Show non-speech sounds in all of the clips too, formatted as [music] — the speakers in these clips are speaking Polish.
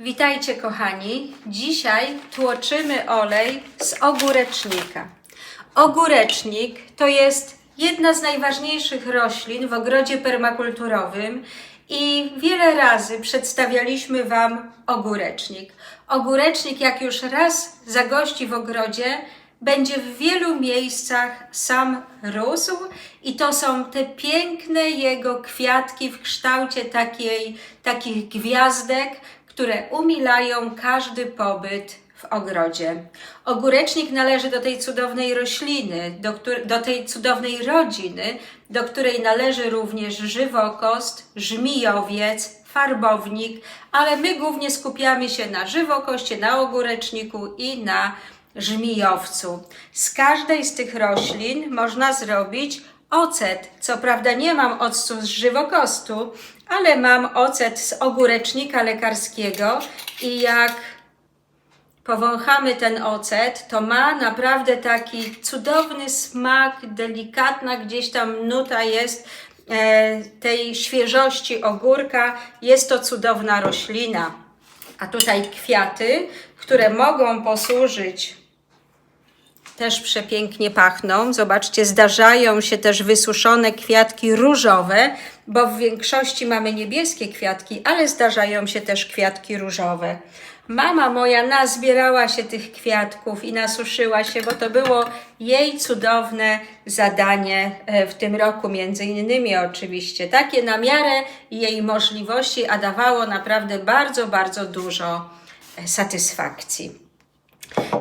Witajcie kochani. Dzisiaj tłoczymy olej z ogórecznika. Ogórecznik to jest jedna z najważniejszych roślin w ogrodzie permakulturowym i wiele razy przedstawialiśmy Wam ogórecznik. Ogórecznik, jak już raz zagości w ogrodzie, będzie w wielu miejscach sam rósł i to są te piękne jego kwiatki w kształcie takiej, takich gwiazdek, które umilają każdy pobyt w ogrodzie. Ogórecznik należy do tej cudownej rośliny, do, do tej cudownej rodziny, do której należy również żywokost, żmijowiec, farbownik, ale my głównie skupiamy się na żywokoście, na ogóreczniku i na żmijowcu. Z każdej z tych roślin można zrobić ocet. Co prawda nie mam octu z żywokostu, ale mam ocet z ogórecznika lekarskiego i jak powąchamy ten ocet, to ma naprawdę taki cudowny smak, delikatna gdzieś tam nuta jest e, tej świeżości ogórka. Jest to cudowna roślina. A tutaj kwiaty, które mogą posłużyć też przepięknie pachną. Zobaczcie, zdarzają się też wysuszone kwiatki różowe, bo w większości mamy niebieskie kwiatki, ale zdarzają się też kwiatki różowe. Mama moja nazbierała się tych kwiatków i nasuszyła się, bo to było jej cudowne zadanie e, w tym roku, między innymi oczywiście. Takie na miarę jej możliwości, a dawało naprawdę bardzo, bardzo dużo e, satysfakcji.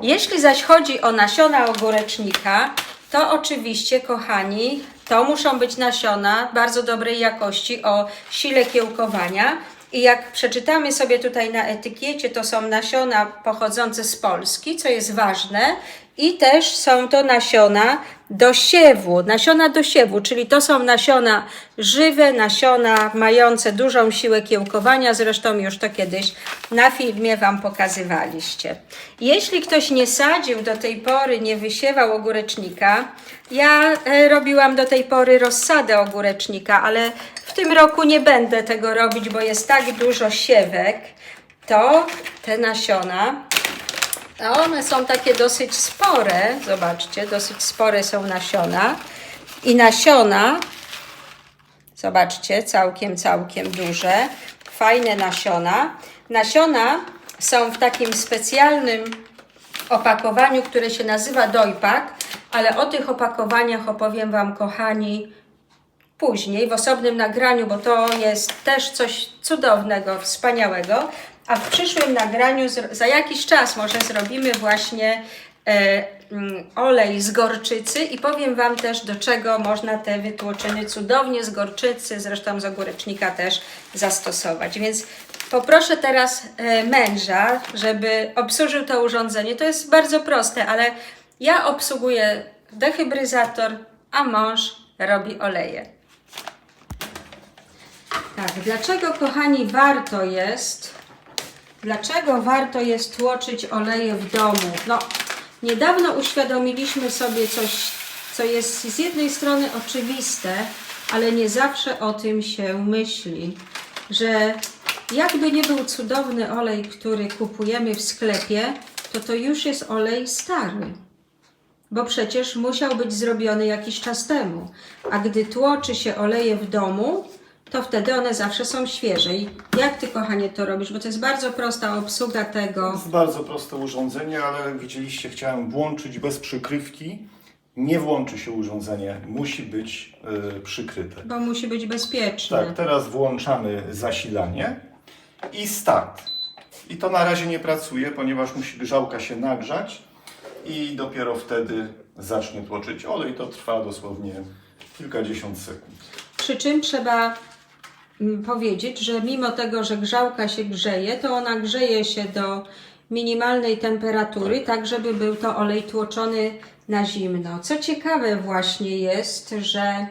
Jeśli zaś chodzi o nasiona ogórecznika, to oczywiście, kochani, to muszą być nasiona bardzo dobrej jakości, o sile kiełkowania. I jak przeczytamy sobie tutaj na etykiecie, to są nasiona pochodzące z Polski, co jest ważne, i też są to nasiona do siewu, nasiona do siewu, czyli to są nasiona żywe, nasiona mające dużą siłę kiełkowania, zresztą już to kiedyś na filmie Wam pokazywaliście. Jeśli ktoś nie sadził do tej pory, nie wysiewał ogórecznika, ja e, robiłam do tej pory rozsadę ogórecznika, ale w tym roku nie będę tego robić, bo jest tak dużo siewek, to te nasiona a one są takie dosyć spore, zobaczcie, dosyć spore są nasiona. I nasiona, zobaczcie, całkiem, całkiem duże, fajne nasiona. Nasiona są w takim specjalnym opakowaniu, które się nazywa dojpak, ale o tych opakowaniach opowiem Wam, kochani, później w osobnym nagraniu, bo to jest też coś cudownego, wspaniałego. A w przyszłym nagraniu za jakiś czas może zrobimy właśnie e, mm, olej z gorczycy i powiem Wam też do czego można te wytłoczyny cudownie z gorczycy, zresztą z ogórecznika też zastosować. Więc poproszę teraz e, męża, żeby obsłużył to urządzenie. To jest bardzo proste, ale ja obsługuję dehybryzator, a mąż robi oleje. Tak, dlaczego kochani warto jest, dlaczego warto jest tłoczyć oleje w domu? No, niedawno uświadomiliśmy sobie coś, co jest z jednej strony oczywiste, ale nie zawsze o tym się myśli, że jakby nie był cudowny olej, który kupujemy w sklepie, to to już jest olej stary bo przecież musiał być zrobiony jakiś czas temu. A gdy tłoczy się oleje w domu, to wtedy one zawsze są świeże. I jak ty, kochanie, to robisz? Bo to jest bardzo prosta obsługa tego. jest bardzo proste urządzenie, ale widzieliście, chciałem włączyć bez przykrywki. Nie włączy się urządzenie, musi być y, przykryte. Bo musi być bezpieczne. Tak, teraz włączamy zasilanie i start. I to na razie nie pracuje, ponieważ musi grzałka się nagrzać i dopiero wtedy zacznie tłoczyć olej. To trwa dosłownie kilkadziesiąt sekund. Przy czym trzeba powiedzieć, że mimo tego, że grzałka się grzeje, to ona grzeje się do minimalnej temperatury, tak żeby był to olej tłoczony na zimno. Co ciekawe właśnie jest, że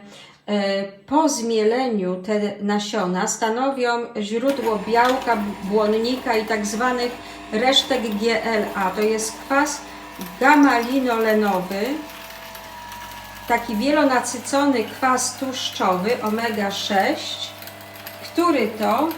e, po zmieleniu te nasiona stanowią źródło białka, błonnika i tak zwanych resztek GLA. To jest kwas gamalinoleноwy, taki wielonasycony kwas tłuszczowy omega-6, który to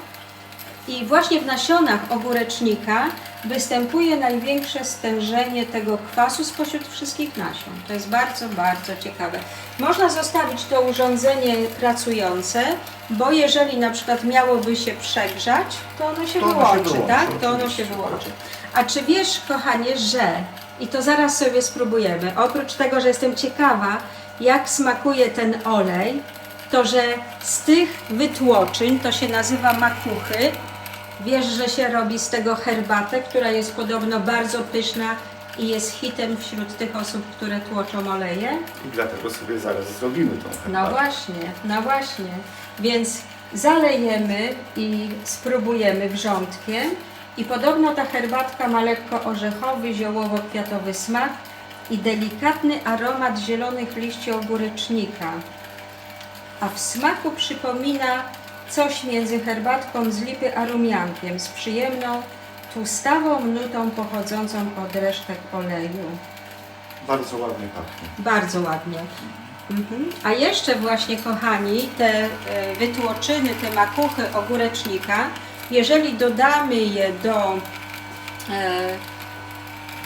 I właśnie w nasionach ogórecznika występuje największe stężenie tego kwasu spośród wszystkich nasion. To jest bardzo, bardzo ciekawe. Można zostawić to urządzenie pracujące, bo jeżeli na przykład miałoby się przegrzać, to ono się To ono się wyłączy, wyłączy, tak? To ono się wyłączy. A czy wiesz, kochanie, że i to zaraz sobie spróbujemy. Oprócz tego, że jestem ciekawa, jak smakuje ten olej, to że z tych wytłoczyn, to się nazywa makuchy, wiesz, że się robi z tego herbatę, która jest podobno bardzo pyszna i jest hitem wśród tych osób, które tłoczą oleje? I dlatego sobie zaraz zrobimy tą herbatę. No właśnie, no właśnie. Więc zalejemy i spróbujemy wrzątkiem. I podobno ta herbatka ma lekko orzechowy, ziołowo-kwiatowy smak i delikatny aromat zielonych liści ogórecznika. A w smaku przypomina coś między herbatką z lipy a rumiankiem, z przyjemną, tłustawą nutą pochodzącą od resztek oleju. Bardzo ładnie pachnie. Bardzo ładnie. Mhm. A jeszcze właśnie, kochani, te e, wytłoczyny, te makuchy ogórecznika, jeżeli dodamy je do e,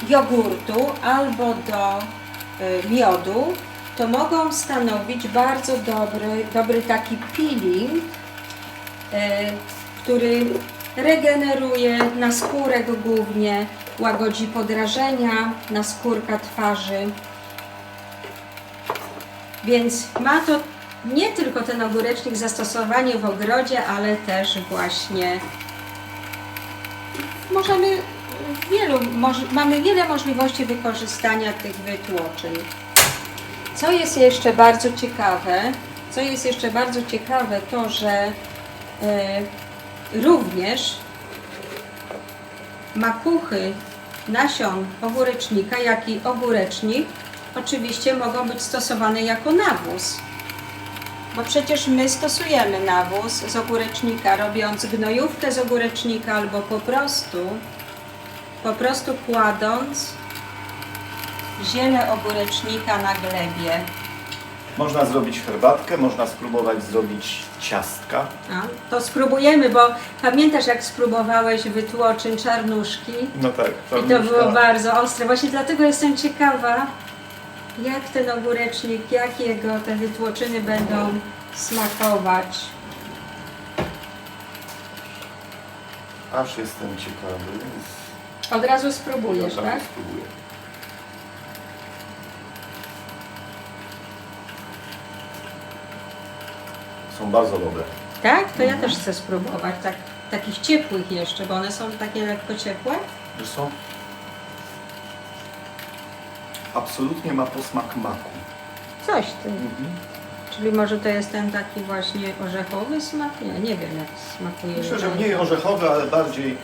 jogurtu albo do e, miodu, to mogą stanowić bardzo dobry, dobry taki peeling, e, który regeneruje naskórek głównie, łagodzi podrażenia naskórka twarzy. Więc ma to nie tylko ten ogórecznik zastosowanie w ogrodzie, ale też właśnie możemy wielu, mamy wiele możliwości wykorzystania tych wytłoczyn. Co jest jeszcze bardzo ciekawe, co jest jeszcze bardzo ciekawe, to że e, również makuchy nasion ogórecznika, jak i ogórecznik oczywiście mogą być stosowane jako nawóz. Bo przecież my stosujemy nawóz z ogórecznika, robiąc gnojówkę z ogórecznika albo po prostu, po prostu kładąc ziele ogórecznika na glebie. Można zrobić herbatkę, można spróbować zrobić ciastka. A, to spróbujemy, bo pamiętasz jak spróbowałeś wytłoczyn czarnuszki? No tak. I to było bardzo ostre. Właśnie dlatego jestem ciekawa, jak ten ogórecznik, jak jego te wytłoczyny będą smakować. Aż jestem ciekawy. Od razu spróbujesz, tak? Spróbuję. Są bardzo dobre. Tak? To ja też chcę spróbować. Tak, takich ciepłych jeszcze, bo one są takie lekko ciepłe. Wiesz co? Absolutnie ma posmak maku. Coś ty. Czyli może to jest ten taki właśnie orzechowy smak? Nie, nie wiem jak smakuje. Myślę, że mniej orzechowy, ale bardziej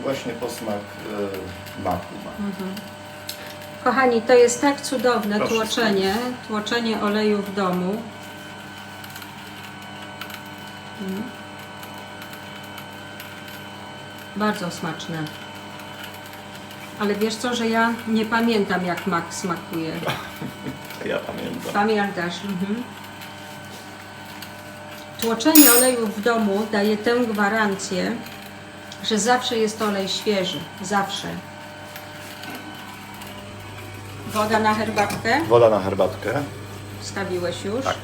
właśnie posmak e, maku ma. Kochani, to jest tak cudowne Proszę tłoczenie, tłoczenie oleju w domu. Mm. Bardzo smaczne. Ale wiesz co, że ja nie pamiętam jak mak smakuje. [laughs] Ja pamiętam. Pamiętasz? Mhm. Tłoczenie oleju w domu daje tę gwarancję, że zawsze jest olej świeży. Zawsze. Woda na herbatkę? Woda na herbatkę. Wstawiłeś już? Tak.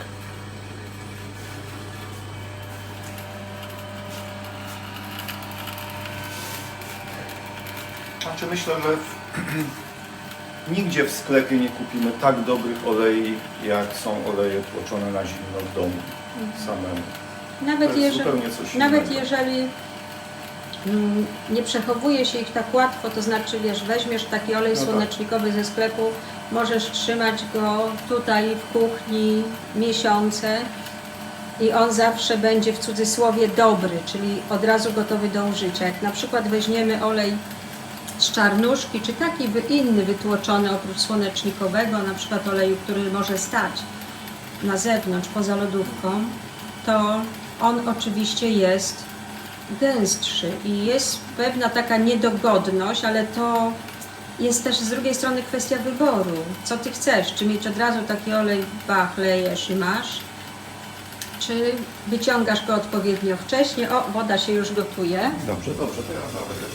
Znaczy myślę, że [clears throat] nigdzie w sklepie nie kupimy tak dobrych olei, jak są oleje tłoczone na zimno w domu samemu. To Nawet jest jeżeli, nawet jeżeli mm, nie przechowuje się ich tak łatwo, to znaczy wiesz, weźmiesz taki olej No tak. słonecznikowy ze sklepu, możesz trzymać go tutaj w kuchni miesiące i on zawsze będzie w cudzysłowie dobry, czyli od razu gotowy do użycia. Jak na przykład weźmiemy olej z czarnuszki, czy taki inny wytłoczony oprócz słonecznikowego, na przykład oleju, który może stać na zewnątrz, poza lodówką, to on oczywiście jest gęstszy i jest pewna taka niedogodność, ale to jest też z drugiej strony kwestia wyboru. Co ty chcesz? Czy mieć od razu taki olej, bach, lejesz i masz? Czy wyciągasz go odpowiednio wcześnie? O, woda się już gotuje. Dobrze, dobrze, to ja zawędę.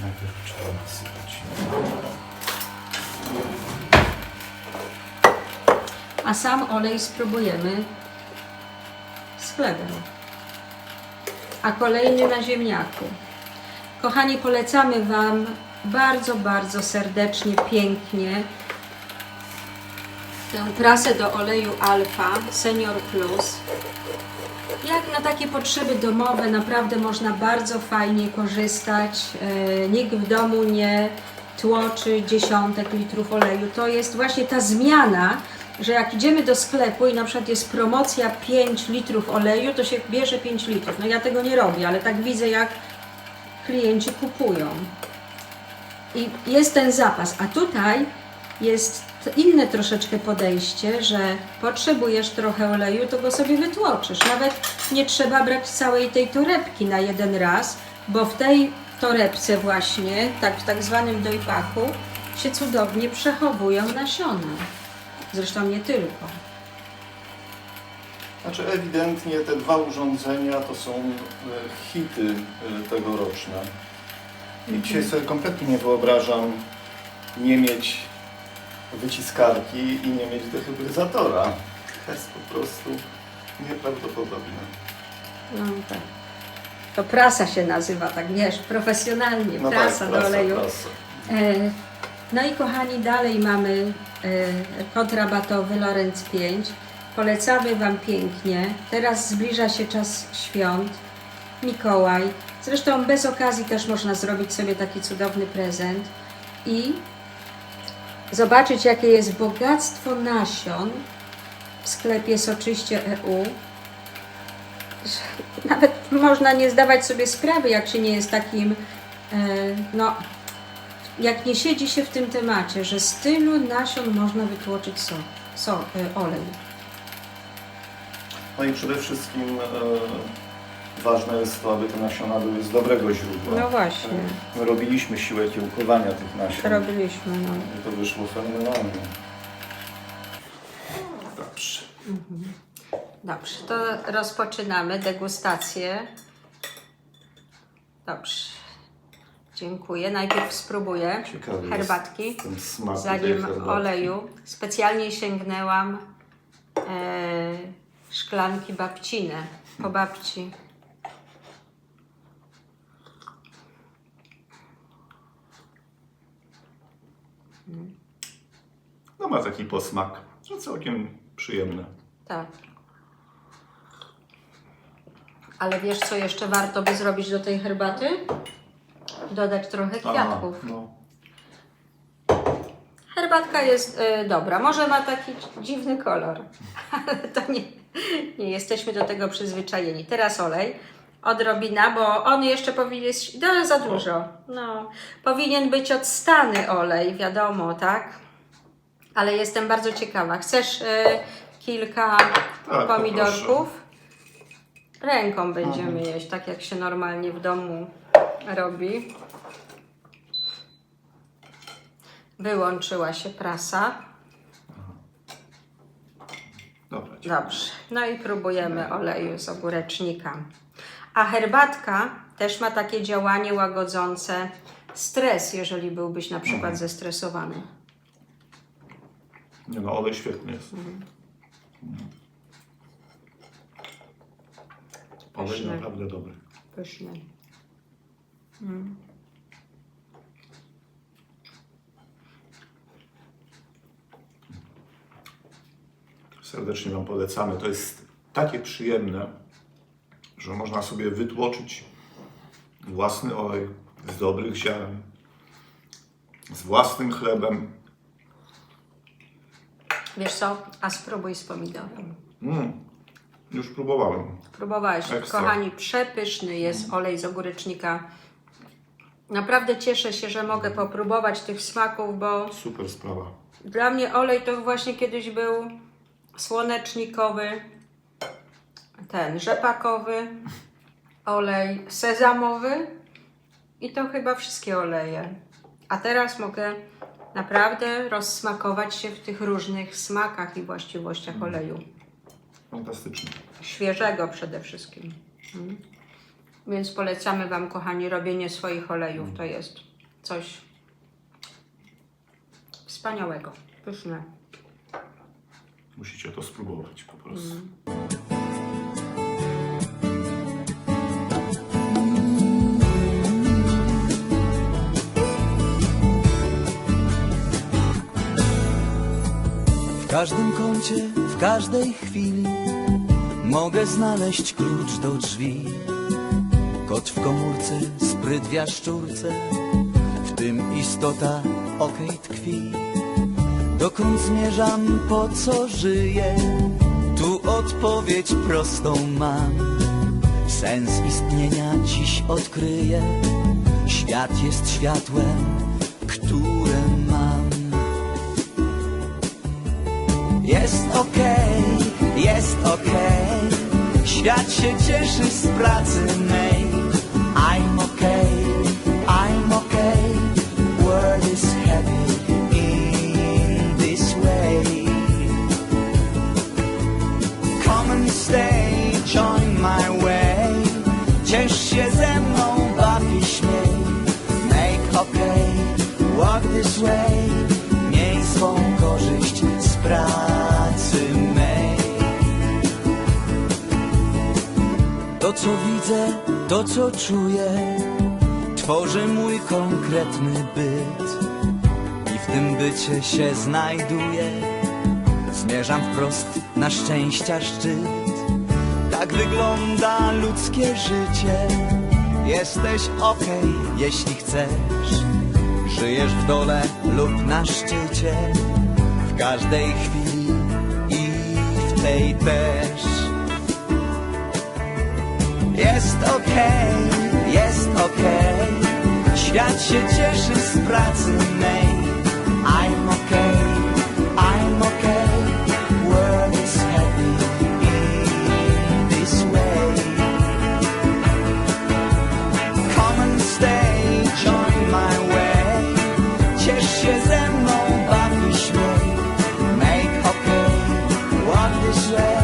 Najpierw trzeba nasypać. A sam olej spróbujemy z chlebem. A kolejny na ziemniaku. Kochani, polecamy Wam bardzo, bardzo serdecznie, pięknie tę prasę do oleju Alfa Senior Plus. Jak na takie potrzeby domowe naprawdę można bardzo fajnie korzystać. E, Nikt w domu nie tłoczy dziesiątek litrów oleju. To jest właśnie ta zmiana, że jak idziemy do sklepu i na przykład jest promocja 5 litrów oleju, to się bierze 5 litrów. No ja tego nie robię, ale tak widzę jak klienci kupują. I jest ten zapas, a tutaj jest inne troszeczkę podejście, że potrzebujesz trochę oleju, to go sobie wytłoczysz. Nawet nie trzeba brać całej tej torebki na jeden raz, bo w tej torebce właśnie, tak w tak zwanym dojpaku, się cudownie przechowują nasiona. Zresztą nie tylko. Znaczy ewidentnie te dwa urządzenia to są e, hity e, tegoroczne. I dzisiaj sobie kompletnie nie wyobrażam nie mieć wyciskarki i nie mieć dehybryzatora. To jest po prostu nieprawdopodobne. No tak. To prasa się nazywa, tak wiesz, profesjonalnie, No prasa tak, do oleju. prasa. E, No i kochani, dalej mamy e, kod rabatowy Lorenz 5. Polecamy Wam pięknie. Teraz zbliża się czas świąt, Mikołaj. Zresztą bez okazji też można zrobić sobie taki cudowny prezent i zobaczyć, jakie jest bogactwo nasion w sklepie Soczyście EU. Nawet można nie zdawać sobie sprawy, jak się nie jest takim, e, no, jak nie siedzi się w tym temacie, że z tylu nasion można wytłoczyć sok, so, e, olej. No i przede wszystkim e, ważne jest to, aby te nasiona były z dobrego źródła. No właśnie. My robiliśmy siłę kiełkowania tych nasion. Robiliśmy, no. I to wyszło fenomenalnie. Dobrze. Dobrze, to rozpoczynamy degustację. Dobrze. Dziękuję. Najpierw spróbuję Ciekawy jest herbatki. ten smak tej Zanim herbatki. oleju. Specjalnie sięgnęłam e, szklanki babcine po babci. No ma taki posmak, że całkiem przyjemny. Tak. Ale wiesz, co jeszcze warto by zrobić do tej herbaty? Dodać trochę kwiatków. No. Herbatka jest y, dobra. Może ma taki dziwny kolor, [laughs] ale to nie, nie jesteśmy do tego przyzwyczajeni. Teraz olej. Odrobina, bo on jeszcze powinien. No, za dużo. No, powinien być odstany olej, wiadomo, tak? Ale jestem bardzo ciekawa. Chcesz y, kilka Tak, pomidorków? Ręką będziemy jeść, tak jak się normalnie w domu robi. Wyłączyła się prasa. Dobra, Dobrze. No i próbujemy oleju z ogórecznika. A herbatka też ma takie działanie łagodzące stres, jeżeli byłbyś na przykład zestresowany. Nie no, olej świetny jest. Mhm. Olej Pyszny. naprawdę dobry. Pyszny. Serdecznie Wam polecamy. To jest takie przyjemne, że można sobie wytłoczyć własny olej z dobrych ziaren, z własnym chlebem. Wiesz co? A spróbuj z pomidorem. Mm, już próbowałem. Próbowałeś. Ekstra. Kochani, przepyszny jest olej z ogórecznika. Naprawdę cieszę się, że mogę popróbować tych smaków, bo Super sprawa. Dla mnie olej to właśnie kiedyś był słonecznikowy, ten rzepakowy, olej sezamowy i to chyba wszystkie oleje. A teraz mogę naprawdę rozsmakować się w tych różnych smakach i właściwościach oleju. Fantastycznie. Świeżego przede wszystkim. Mm. Więc polecamy Wam, kochani, robienie swoich olejów. To jest coś wspaniałego, pyszne. Musicie to spróbować po prostu. W każdym kącie, w każdej chwili mogę znaleźć klucz do drzwi. Kot w komórce, spryt w jaszczurce, w tym istota okej tkwi. Dokąd zmierzam, po co żyję? Tu odpowiedź prostą mam. Sens istnienia dziś odkryję. Świat jest światłem, które mam. Jest okej, jest okej Świat się cieszy z pracy mej Ciesz się ze mną, baw śmiej. Make okay, walk this way. Miej swą korzyść z pracy mej. To co widzę, to co czuję Tworzy mój konkretny byt. I w tym bycie się znajduję. Zmierzam wprost na szczęścia szczyt Tak wygląda ludzkie życie. Jesteś okej, jeśli chcesz. Żyjesz w dole lub na szczycie. W każdej chwili i w tej też. Jest okej, jest okej. Świat się cieszy z pracy mej this way